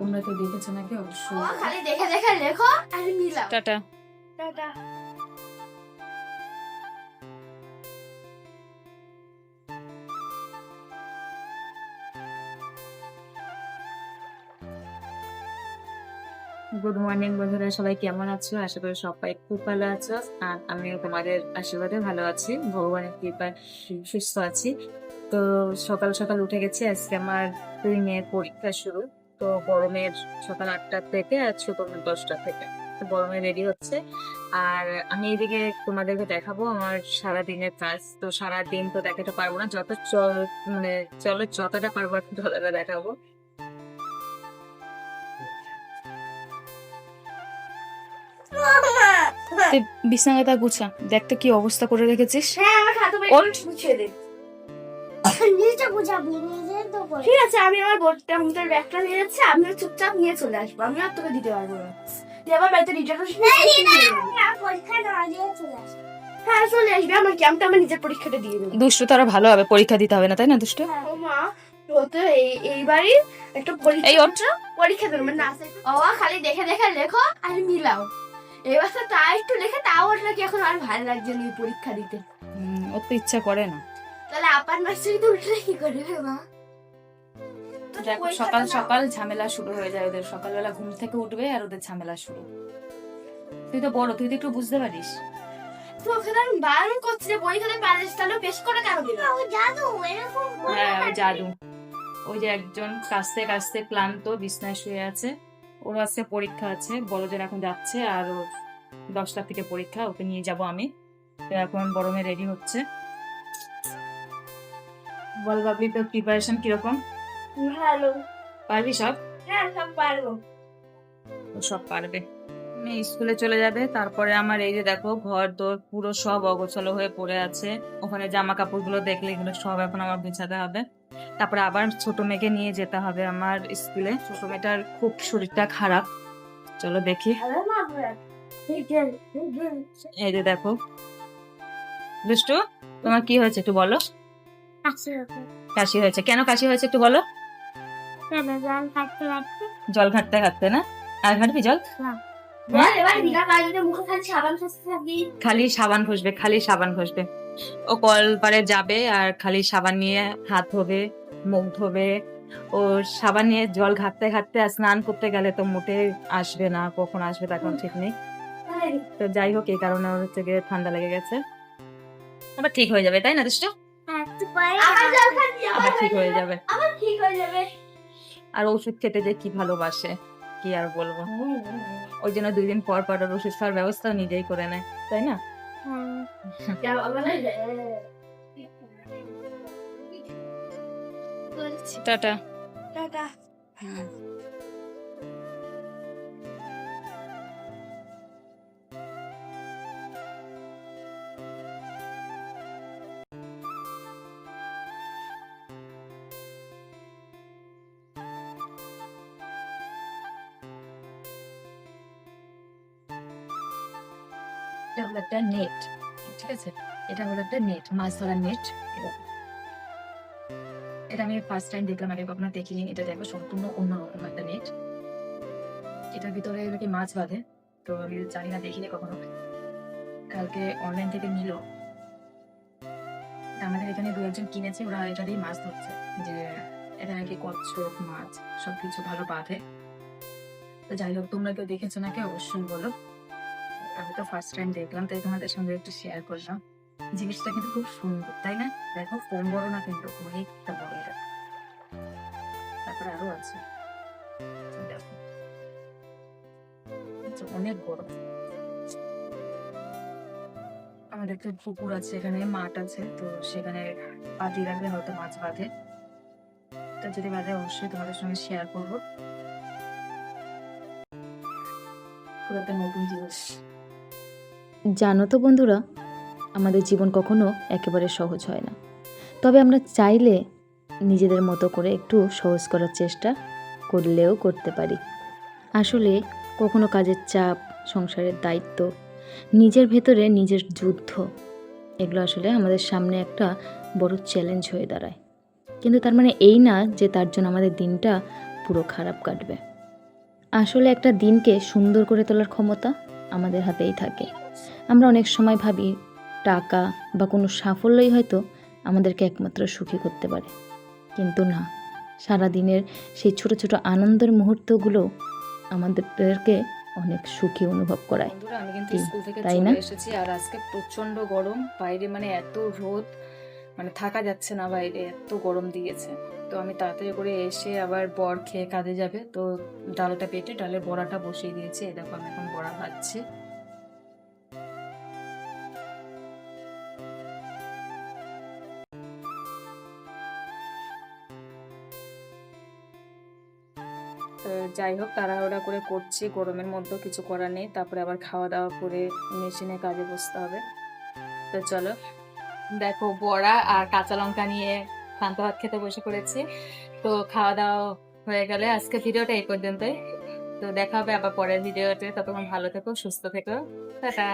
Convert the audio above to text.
তোমরা কেউ দেখেছ নাকি? অবশ্যই খালি দেখে দেখে লেখো আর মিলাও টাটা। টাটা। গুড মর্নিং বন্ধুরা সবাই কেমন আছো? আশা করি সবাই খুব ভালো আছো আর আমিও তোমাদের আশীর্বাদে ভালো আছি। ভগবানের কৃপায় সুস্থ আছি। তো সকাল সকাল উঠে গেছি আজকে আমার দুই মেয়ের পরীক্ষা শুরু। তো বড় মেয়ের সকাল আটটা থেকে আর ছোট মেয়ের দশটা থেকে। বড় মেয়ে রেডি হচ্ছে। আর আমি এদিকে তোমাদেরকে দেখাবো আমার সারা দিনের কাজ। তো সারা দিন তো দেখাতে পারব না। যত মানে চলো যতটা পারব আর ততটা দেখাবো। বিছানাটা গুছা। দেখ তো কি অবস্থা করে রেখেছিস। হ্যাঁ আমার। মুছে দে। করে ঠিক আছে আমি আমার বোর্ডটা আমি তোর ব্যাগটা নিয়ে যাচ্ছি আমিও চুপচাপ নিয়ে চলে আসব আমি আর তোকে দিতে পারব না। তুই আবার বাড়িতে রিটার্ন আসে হ্যাঁ চলে আসবি। আমার কি আমি তো আমার নিজের পরীক্ষাটা দিয়ে দেবো। দুষ্টু তারা ভালো হবে পরীক্ষা দিতে হবে না তাই না দুষ্টু? মা তো এই এইবারই একটা পরীক্ষা এই পরীক্ষা দেবো মানে নাচে ও খালি দেখে দেখে লেখো আর মিলাও। এবার তো তা একটু লেখে তাও ওর নাকি এখন আর ভালো লাগছে না পরীক্ষা দিতে। ওর তো ইচ্ছা করে না। তাহলে আপার মাস্টারি তো উঠলে কি করবে মা? তো দেখো সকাল সকাল ঝামেলা শুরু হয়ে যায় ওদের। সকালবেলা ঘুম থেকে উঠবে আর ওদের ঝামেলা শুরু। তুই তো বড় তুই তো একটু বুঝতে পারিস। তো বারণ করছি যে বই খাতে পারিস তাহলে বেশ করে কেন দিল? জাদু হ্যাঁ ওই জাদু। ওই যে একজন কাস্তে কাস্তে ক্লান্ত বিছনায় শুয়ে আছে। ওর আজকে পরীক্ষা আছে বড়দের এখন যাচ্ছে আর ওর দশটা থেকে পরীক্ষা ওকে নিয়ে যাব আমি। তো এখন বড় মেয়ে রেডি হচ্ছে। বল বাবলি তোর প্রিপারেশন কীরকম? ভালো। পারবি সব? হ্যাঁ সব পারব। সব পারবে। আমি স্কুলে চলে যাবে তারপরে আমার এই যে দেখো ঘর দোর পুরো সব অগোছালো হয়ে পড়ে আছে। ওখানে জামা কাপড়গুলো দেখলে এগুলো সব এখন আমার হবে। তারপরে আবার ছোট মেয়েকে নিয়ে যেতে হবে আমার স্কুলে। ছোট মেয়েটার খুব শরীরটা খারাপ। চলো দেখি। এই যে দেখো। দুষ্টু তোমার কি হয়েছে একটু বলো। কাশি হয়েছে। কেন কাশি হয়েছে একটু বলো? কেন জল থাকতে জল ঘাটতে ঘাটতে না? আর ঘাটবি জল? খালি সাবান খেতে খালি সাবান ঘষবে খালি সাবান ঘষবে ও কল পারে যাবে আর খালি সাবান নিয়ে হাত ধোবে মুখ ধোবে। ও সাবান নিয়ে জল ঘাটতে ঘাটতে আর স্নান করতে গেলে তো মোটে আসবে না কখন আসবে তার কোনো ঠিক নেই। তো যাই হোক এই কারণে ওর হচ্ছে গিয়ে ঠান্ডা লেগে গেছে। আবার ঠিক হয়ে যাবে তাই না দুষ্ট? হ্যাঁ একটু পরে আবার জল খাবি আবার ঠিক হয়ে যাবে। আবার ঠিক হয়ে যাবে। আর ওষুধ খেতে যে কি ভালোবাসে কি আর বলব? ওই জন্য দুই দিন পর পর ওষুধ খাওয়ার ব্যবস্থা নিজেই করে নেয় তাই না? হ্যাঁ টাটা। টাটা। এটা হলো একটা নেট ঠিক আছে? এটা হলো একটা নেট মাছ ধরার নেট এটা। আমি ফার্স্ট টাইম দেখলাম, আগে কখনো দেখিনি। এটা দেখো, সম্পূর্ণ অন্যরকম একটা নেট এটার ভিতরে নাকি মাছ বাঁধে, তো আমি জানি না, দেখিনি কখনো। কালকে অনলাইন থেকে নিল। আমাদের এখানে দু একজন কিনেছে, ওরা এটা দিয়ে মাছ ধরছে। যে এটা নাকি কচ্ছপ, মাছ, সবকিছু ভালো বাঁধে। তো যাই হোক, তোমরা কেউ দেখেছ নাকি, অবশ্যই বলো। আমি তো ফার্স্ট টাইম দেখলাম, তাই তোমাদের সঙ্গে একটু শেয়ার করলাম। জিনিসটা কিন্তু খুব সুন্দর, তাই না? দেখো ফোন বড় না কিন্তু অনেকটা বড় এটা। তারপরে আরও আছে। অনেক বড়। আমাদের একটা পুকুর আছে এখানে, মাঠ আছে, তো সেখানে পাতি রাখলে হয়তো মাছ বাঁধে তো যদি বাঁধে অবশ্যই তোমাদের সঙ্গে শেয়ার করব। খুব একটা নতুন জিনিস। জানো তো বন্ধুরা, আমাদের জীবন কখনো একেবারে সহজ হয় না। তবে আমরা চাইলে নিজেদের মতো করে একটু সহজ করার চেষ্টা করলেও করতে পারি। আসলে কখনো কাজের চাপ, সংসারের দায়িত্ব, নিজের ভেতরে নিজের যুদ্ধ, এগুলো আসলে আমাদের সামনে একটা বড় চ্যালেঞ্জ হয়ে দাঁড়ায়। কিন্তু তার মানে এই না যে তার জন্য আমাদের দিনটা পুরো খারাপ কাটবে। আসলে একটা দিনকে সুন্দর করে তোলার ক্ষমতা আমাদের হাতেই থাকে। আমরা অনেক সময় ভাবি টাকা বা কোনো সাফল্যই হয়তো আমাদেরকে একমাত্র সুখী করতে পারে। কিন্তু না সারা দিনের সেই ছোট ছোট আনন্দের মুহূর্তগুলো আমাদেরকে অনেক সুখী অনুভব করায়। আমি কিন্তু স্কুল থেকে তাই না? এসেছি আর আজকে প্রচণ্ড গরম। বাইরে মানে এত রোদ মানে থাকা যাচ্ছে না বাইরে এত গরম দিয়েছে। তো আমি তাড়াতাড়ি করে এসে আবার বর খেয়ে কাজে যাবে। তো ডালটা পেটে ডালের বড়াটা বসিয়ে দিয়েছি। আমি এখন বড়া ভাজছি। তো যাই হোক তাড়াহুড়া করে করছি গরমের মধ্যেও কিছু করার নেই। তারপরে আবার খাওয়া দাওয়া করে মেশিনে কাজে বসতে হবে। তো চলো দেখো বড়া আর কাঁচা লঙ্কা নিয়ে শান্ত ভাত খেতে বসে পড়েছি। তো খাওয়া দাওয়া হয়ে গেলে আজকে ভিডিওটা এই পর্যন্তই। তো দেখা হবে আবার পরের ভিডিওতে। ততক্ষণ ভালো থেকো সুস্থ থেকো। টাটা।